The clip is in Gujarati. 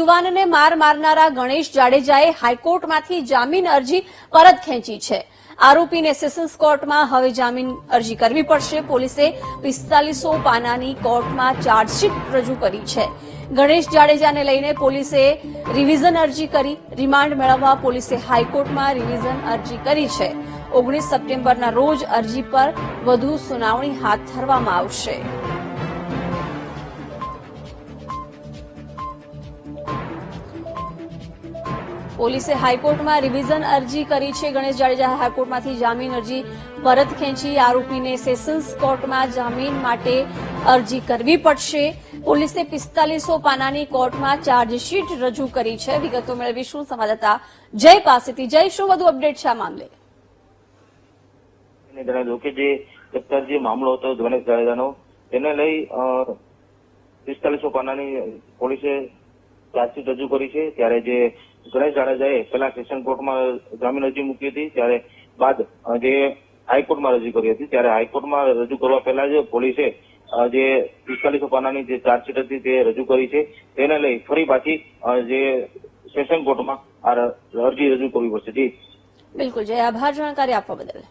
યુવાનને માર મારનારા ગણેશ જાડેજાએ હાઈકોર્ટમાંથી જામીન અરજી પરત ખેંચી છે. આરોપીને સેશન્સ કોર્ટમાં હવે જામીન અરજી કરવી પડશે. પોલીસે પિસ્તાલીસો પાનાની કોર્ટમાં ચાર્જશીટ રજૂ કરી છે. ગણેશ જાડેજાને લઈને પોલીસે રિવિઝન અરજી કરી. રિમાન્ડ મેળવવા પોલીસે હાઈકોર્ટમાં રિવિઝન અરજી કરી છે. ઓગણીસ સપ્ટેમ્બરના રોજ અરજી પર વધુ સુનાવણી હાથ ધરવામાં આવશે. પોલીસે હાઈકોર્ટમાં રિવિઝન અરજી કરી છે. ગણેશ જાડેજા હાઈકોર્ટમાંથી જામીન અરજી પરત ખેંચી આરોપીને સેશન્સ કોર્ટમાં જામીન માટે અરજી કરવી પડશે. પોલીસે પિસ્તાલીસો પાનાની કોર્ટમાં ચાર્જશીટ રજૂ કરી છે. વિગતો મેળવીશું સંવાદદાતા જય પાસેથી. જય, શું વધુ અપડેટ છે આ મામલે? જે મામલો હતો ગણેશ જાડેજાનો, તેને લઈ પિસ્તાલીસો પાનાની પોલીસે ચાર્જશીટ રજૂ કરી છે. ત્યારે જે ગણેશ જાડેજાએ પહેલા સેશન કોર્ટમાં જામીન અરજી મૂકી હતી, ત્યારે બાદ જે હાઈકોર્ટમાં રજૂ કરી હતી, ત્યારે હાઈકોર્ટમાં રજૂ કરવા પહેલા જ પોલીસે જે પિસ્તાલીસો પાનાની જે ચાર્જશીટ હતી તે રજૂ કરી છે. તેને લઈ ફરી પાછી જે સેશન કોર્ટમાં આ અરજી રજૂ કરવી પડશે. જી. બિલકુલ, જય આભાર, જાણકારી આપવા બદલ.